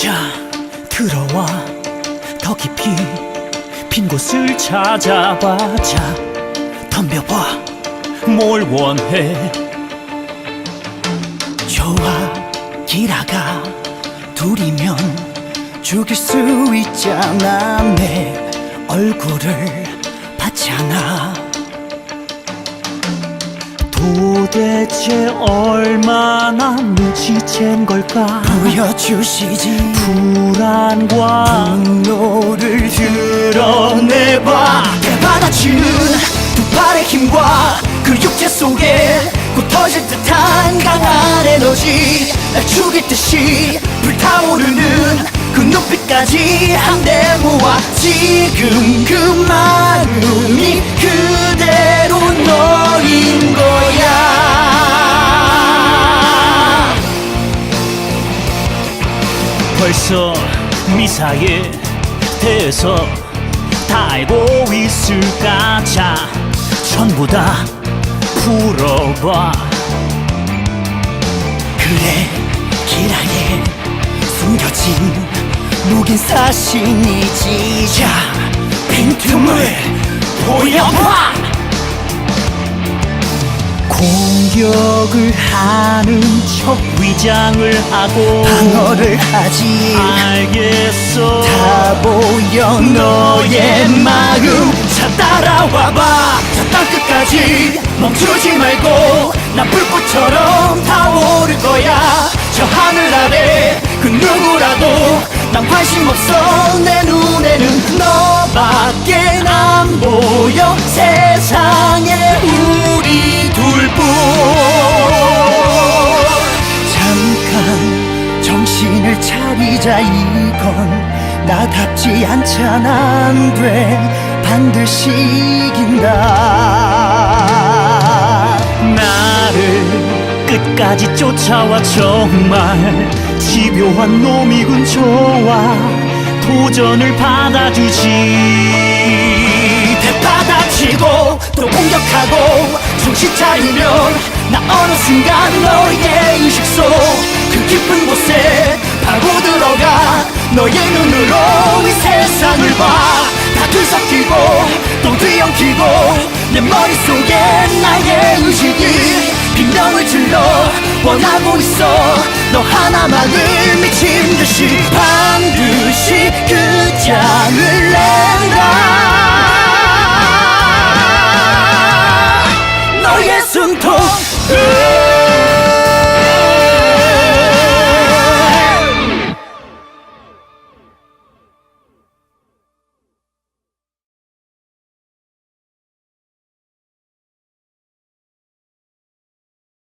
자 들어와. 더 깊이 빈 곳을 찾아봐 자. 덤벼봐. 뭘 원해? 좋아 길아가 둘이면 죽일 수 있잖아. 내 얼굴을 봤잖아. 도대체 얼마나 눈치챈 걸까? 보여주시지. 불안과 분노를 드러내봐. 대받아치는 두 팔의 힘과 그 육체 속에 곧 터질 듯한 강한 에너지. 날 죽일 듯이 불타오르는 그 눈빛까지 한데 모아 지금 그 마음이 벌써 미사에 대해서 다 알고 있을까? 자 전부 다 풀어봐. 그래 기라에 숨겨진 녹인 사신이지. 자 빈틈을 보여봐 공격을 하는 척 위장을 하고 방어를 하지 알겠어. 다 보여 너의 마음. 자 따라와봐. 저 땅끝까지 멈추지 말고 난 불꽃처럼 타오를 거야. 저 하늘 아래 그 누구라도 난 관심 없어. 내 눈에는 너 차리자 이건 나답지 않잖아. 안돼. 반드시 이긴다. 나를 끝까지 쫓아와. 정말 집요한 놈이군. 좋아. 도전을 받아주지. 대받아치고 또 공격하고 정신 차리면 나 어느 순간 너의 의식 속 그 깊은 곳에 너의 눈으로 이 세상을 봐 다 뒤섞이고 또 뒤엉키고 내 머릿속에 나의 의식이 빈명을 질러 원하고 있어. 너 하나만을 미친 듯이